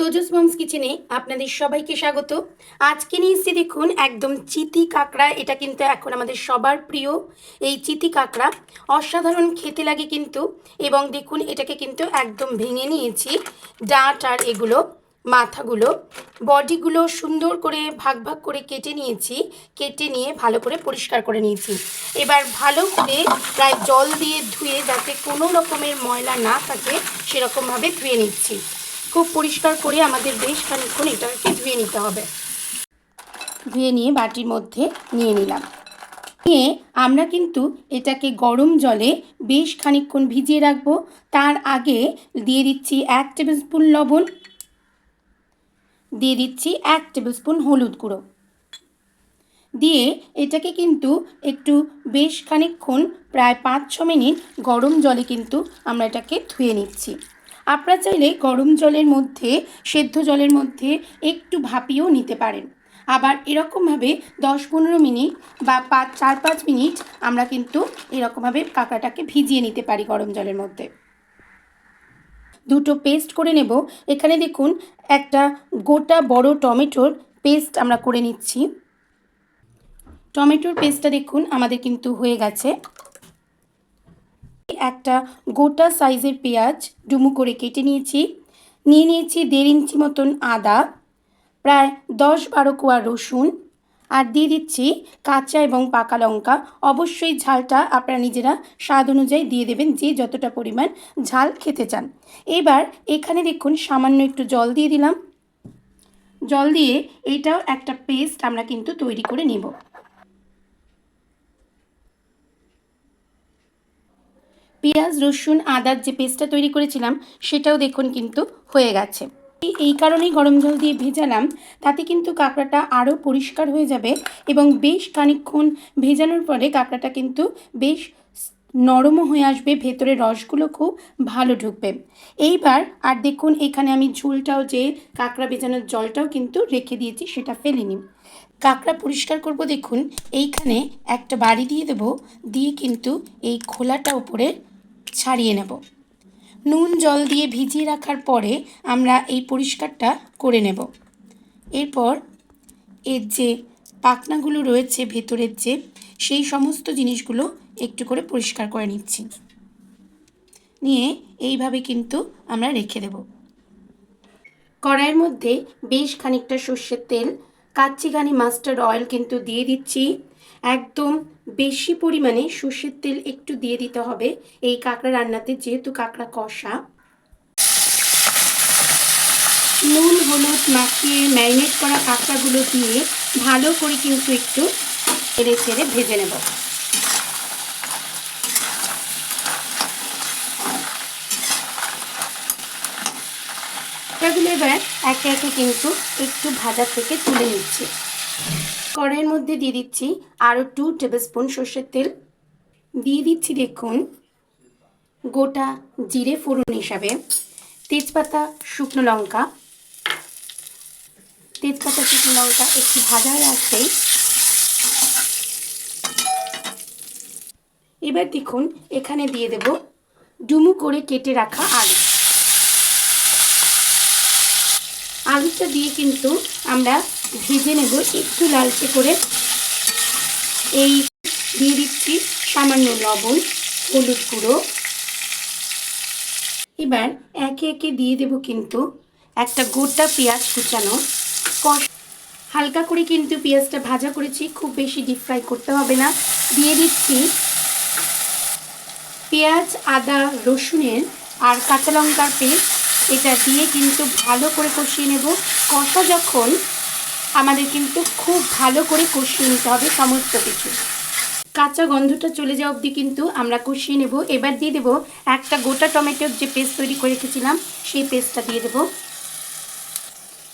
তোজস moms কিচেনে আপনাদের সবাইকে স্বাগত। আজকে নিয়ে এসেছি দেখুন একদম চিতি কাঁকড়া, এটা কিন্তু এখন আমাদের সবার প্রিয়। এই চিতি কাঁকড়া অসাধারণ খেতে লাগে কিন্তু এবং দেখুন এটাকে কিন্তু একদম ভেঙে নিয়েছি। ডাঁট আর এগুলো, মাথাগুলো, বডিগুলো সুন্দর করে ভাগ ভাগ করে কেটে নিয়েছি। কেটে নিয়ে ভালো করে পরিষ্কার করে নিয়েছি। এবার ভালো করে প্রায় জল দিয়ে ধুয়ে যাতে কোনো রকমের ময়লা না থাকে, সেরকমভাবে ধুয়ে নিচ্ছি। খুব পরিষ্কার করে আমাদের বেশ খানিক্ষণ এটাকে ধুয়ে নিতে হবে। ধুয়ে নিয়ে বাটির মধ্যে নিয়ে নিলাম। নিয়ে আমরা কিন্তু এটাকে গরম জলে বেশ খানিক্ষণ ভিজিয়ে রাখব। তার আগে দিয়ে দিচ্ছি এক টেবিল স্পুন লবণ। দিয়ে দিচ্ছি এক টেবিল স্পুন হলুদ গুঁড়ো। দিয়ে এটাকে কিন্তু একটু বেশ খানিকক্ষণ, প্রায় পাঁচ ছ মিনিট গরম জলে কিন্তু আমরা এটাকে ধুয়ে নিচ্ছি। আপনারা চাইলে গরম জলের মধ্যে, সেদ্ধ জলের মধ্যে একটু ভাপিয়েও নিতে পারেন। আবার এরকমভাবে দশ পনেরো মিনিট বা পাঁচ চার পাঁচ মিনিট আমরা কিন্তু এরকমভাবে কাঁকড়াটাকে ভিজিয়ে নিতে পারি গরম জলের মধ্যে। দুটো পেস্ট করে নেব। এখানে দেখুন, একটা গোটা বড় টমেটোর পেস্ট আমরা করে নিচ্ছি। টমেটোর পেস্টটা দেখুন, আমাদের কিন্তু হয়ে গেছে। একটা গোটা সাইজের পেঁয়াজ ডুমু করে কেটে নিয়েছি। নিয়ে নিয়েছি দেড় ইঞ্চি মতন আদা, প্রায় দশ বারো কোয়া রসুন আর দিয়ে দিচ্ছি কাঁচা এবং পাকা লঙ্কা। অবশ্যই ঝালটা আপনারা নিজেরা স্বাদ অনুযায়ী দিয়ে দেবেন যে যতটা পরিমাণ ঝাল খেতে চান। এবার এখানে দেখুন সামান্য একটু জল দিয়ে দিলাম। জল দিয়ে এইটাও একটা পেস্ট আমরা কিন্তু তৈরি করে নেব। পেঁয়াজ, রসুন আদার যে পেস্টটা তৈরি করেছিলাম, সেটাও দেখুন কিন্তু হয়ে গেছে। এই কারণেই গরম জল দিয়ে ভেজালাম, তাতে কিন্তু কাঁকড়াটা আরও পরিষ্কার হয়ে যাবে এবং বেশ খানিকক্ষণ ভেজানোর পরে কাঁকড়াটা কিন্তু বেশ নরমও হয়ে আসবে ভেতরে রসগুলো খুব ভালো ঢুকবে। এইবার, আর দেখুন, এখানে আমি ঝোলটাও যে কাঁকড়া ভেজানোর জলটাও কিন্তু রেখে দিয়েছি, সেটা ফেলিনি কাঁকড়া পরিষ্কার করব দেখুন, এইখানে একটা বাড়ি দিয়ে দেব, দিয়ে কিন্তু এই খোলাটা উপরে ছাড়িয়ে নেব। নুন, জল দিয়ে ভিজিয়ে রাখার পরে আমরা এই পরিষ্কারটা করে নেব। এরপর এর যে পাখনাগুলো রয়েছে, ভেতরের যে, সেই সমস্ত জিনিসগুলো একটু করে পরিষ্কার করে নিচ্ছি। নিয়ে এইভাবে কিন্তু আমরা রেখে দেব। কড়াইয়ের মধ্যে বেশ খানিকটা সর্ষের তেল কাচ্চিঘানি মাস্টার্ড অয়েল কিন্তু দিয়ে দিচ্ছি। একদম বেশি পরিমাণে সর্ষের তেল একটু দিয়ে দিতে হবে এই কাঁকড়া রান্নাতে, যেহেতু কাঁকড়া কষা। নুন, হলুদ মাখিয়ে ম্যারিনেট করা কাঁকড়াগুলো দিয়ে ভালো করে কিন্তু একটু ছেড়ে ছেড়ে ভেজে নেব। কাঁকড়াগুলো এবার একে একে কিন্তু একটু ভাজা থেকে তুলে নিচ্ছি। কড়াইয়ের মধ্যে দিয়ে দিচ্ছি আরও টু টেবিল স্পুন সর্ষের তেল। দিয়ে দিচ্ছি দেখুন গোটা জিরে ফোড়ন হিসাবে তেজপাতা, শুকনো লঙ্কা। তেজপাতা, শুকনো লঙ্কা একটু ভাজা হয়ে এবার দেখুন এখানে দিয়ে দেব ডুমু করে কেটে রাখা আলু। আলুটা দিয়ে কিন্তু আমরা ভেজে নেব একটু লালচে করে। এই দিয়ে দিচ্ছি সামান্য লবণ, হলুদ গুঁড়ো। এবার একে একে দিয়ে দেব কিন্তু একটা গোটা পেঁয়াজ কুচানো। কষ হালকা করে কিন্তু পেঁয়াজটা ভাজা করেছি, খুব বেশি ডিপ ফ্রাই করতে হবে না। দিয়ে দিচ্ছি পেঁয়াজ, আদা, রসুনের আর কাঁচা লঙ্কার পেস্ট। এটা দিয়ে কিন্তু ভালো করে কষিয়ে নেব। কষা যখন আমাদের কিন্তু খুব ভালো করে কষিয়ে নিতে হবে সমস্ত কিছু। কাঁচা গন্ধটা চলে যাওয়া অবধি কিন্তু আমরা কষিয়ে নেব। এবার দিয়ে দেবো একটা গোটা টমেটোর যে পেস্ট তৈরি করে রেখেছিলাম, সেই পেস্টটা দিয়ে দেব।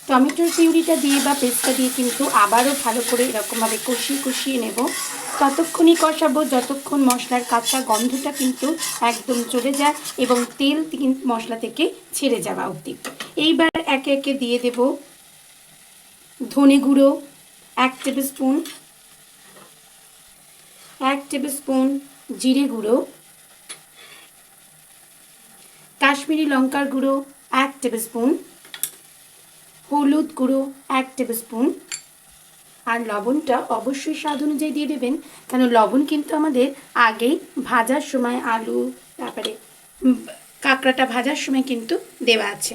টমেটোর পিউরিটা দিয়ে বা পেস্টটা দিয়ে কিন্তু আবারও ভালো করে এরকমভাবে কষিয়ে কষিয়ে নেব। ততক্ষণই কষাবো, যতক্ষণ মশলার কাঁচা গন্ধটা কিন্তু একদম চলে যায় এবং তেল মশলা থেকে ছেড়ে যাওয়া অবধি। এইবার একে একে দিয়ে দেব ধনে গুঁড়ো, এক টেবিল স্পুন এক টেবিল স্পুন জিরে গুঁড়ো, কাশ্মীরি লঙ্কার গুঁড়ো, এক টেবিল স্পুন হলুদ গুঁড়ো এক টেবিল স্পুন আর লবণটা অবশ্যই স্বাদ অনুযায়ী দিয়ে দেবেন, কেন লবণ কিন্তু আমাদের আগেই ভাজার সময় আলু, তারপরে কাঁকড়াটা ভাজার সময় কিন্তু দেওয়া আছে।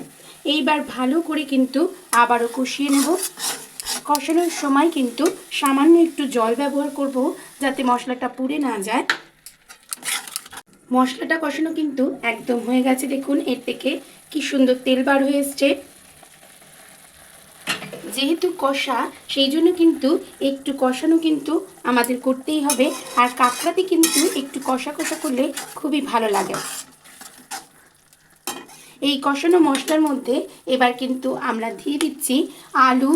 এইবার ভালো করে কিন্তু আবারও কষিয়ে নেব। কষানোর সময় কিন্তু সামান্য একটু জল ব্যবহার করব যাতে মশলাটা পুড়ে না যায়। মশলাটা কষানো কিন্তু একদম হয়ে গেছে, দেখুন, এর থেকে কি সুন্দর তেল বার হয়ে এসছে। যেহেতু কষা, সেই জন্য কিন্তু একটু কষানো কিন্তু আমাদের করতেই হবে। আর কাঁকড়াতে কিন্তু একটু কষা কষা করলে খুবই ভালো লাগে। এই কষানো মশলার মধ্যে এবার কিন্তু আমরা দিয়ে দিচ্ছি আলু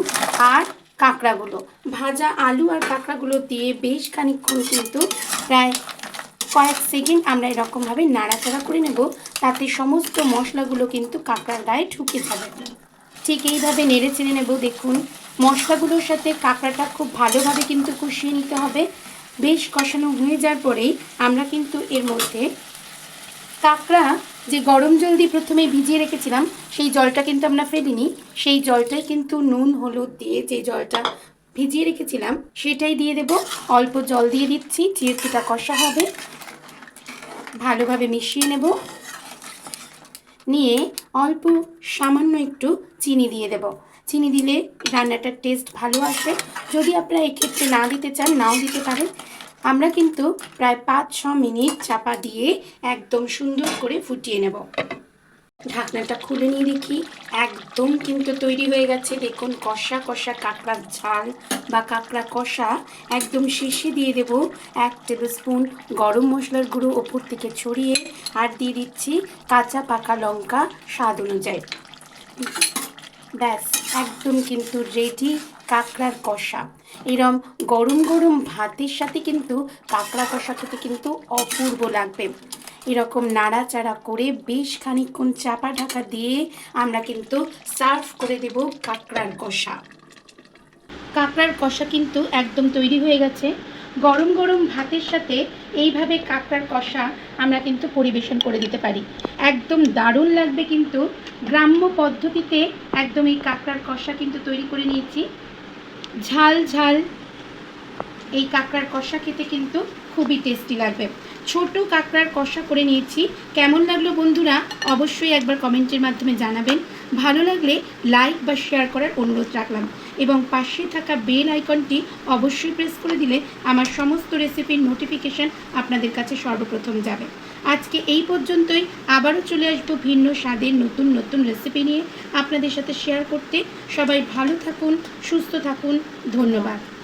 আর কাঁকড়াগুলো। ভাজা আলু আর কাঁকড়াগুলো দিয়ে বেশ খানিকক্ষণ কিন্তু প্রায় কয়েক সেকেন্ড আমরা এরকমভাবে নাড়াচাড়া করে নেব। তাতে সমস্ত মশলাগুলো কিন্তু কাঁকড়ার গায়ে ঢুকে যাবে। ঠিক এইভাবে নেড়ে চেড়ে নেব, দেখুন। মশলাগুলোর সাথে কাঁকড়াটা খুব ভালোভাবে কিন্তু কষিয়ে নিতে হবে। বেশ কষানো হয়ে যাওয়ার পরেই আমরা কিন্তু এর মধ্যে কাঁকড়া যে গরম জল দিয়ে প্রথমে ভিজিয়ে রেখেছিলাম, সেই জলটা কিন্তু আমরা ফেলিনি সেই জলটাই কিন্তু নুন, হলুদ দিয়ে যে জলটা ভিজিয়ে রেখেছিলাম, সেটাই দিয়ে দেব। অল্প জল দিয়ে দিচ্ছি, যেহেতু এটা কষা হবে। ভালোভাবে মিশিয়ে নেব। নিয়ে অল্প সামান্য একটু চিনি দিয়ে দেব। চিনি দিলে রান্নাটার টেস্ট ভালো আসবে। যদি আপনারা এক্ষেত্রে না দিতে চান, নাও দিতে পারেন। আমরা কিন্তু প্রায় পাঁচ ছ মিনিট চাপা দিয়ে একদম সুন্দর করে ফুটিয়ে নেব। ঢাকনাটা খুলে নিয়ে দেখি। একদম কিন্তু তৈরি হয়ে গেছে। দেখুন, কষা কষা কাঁকড়ার ঝাল বা কাঁকড়া কষা। একদম শেষে দিয়ে দেব এক টেবিল স্পুন গরম মশলার গুঁড়ো ওপর থেকে ছড়িয়ে আর দিয়ে দিচ্ছি কাঁচা পাকা লঙ্কা স্বাদ অনুযায়ী। ব্যাস, একদম কিন্তু রেডি কাঁকড়ার কষা। এরম গরম গরম ভাতের সাথে কিন্তু কাঁকড়া কষা খেতে কিন্তু অপূর্ব লাগবে। এরকম নাড়াচাড়া করে বেশ খানিকক্ষণ চাপা ঢাকা দিয়ে আমরা কিন্তু সার্ভ করে দেব কাঁকড়ার কষা। কাঁকড়ার কষা কিন্তু একদম তৈরি হয়ে গেছে। গরম গরম ভাতের সাথে এইভাবে কাঁকড়ার কষা আমরা কিন্তু পরিবেশন করে দিতে পারি। একদম দারুণ লাগবে কিন্তু। গ্রাম্য পদ্ধতিতে একদম এই কাঁকড়ার কষা কিন্তু তৈরি করে নিয়েছি। ঝাল ঝাল এই কাঁকড়ার কষা খেতে কিন্তু খুবই টেস্টি লাগবে। ছোট কাঁকড়ার কষা করে নিয়েছি। কেমন লাগল বন্ধুরা? অবশ্যই একবার কমেন্টের মাধ্যমে জানাবেন। ভালো লাগলে লাইক বা শেয়ার করার অনুরোধ রাখলাম। এবং পাশে থাকা বেল আইকনটি অবশ্যই প্রেস করে দিলে আমার সমস্ত রেসিপির নোটিফিকেশান আপনাদের কাছে সর্বপ্রথম যাবে। আজকে এই পর্যন্তই। আবারও চলে আসব ভিন্ন স্বাদের নতুন নতুন রেসিপি নিয়ে। আপনাদের সাথে শেয়ার করতে সবাই ভালো থাকুন, সুস্থ থাকুন। ধন্যবাদ।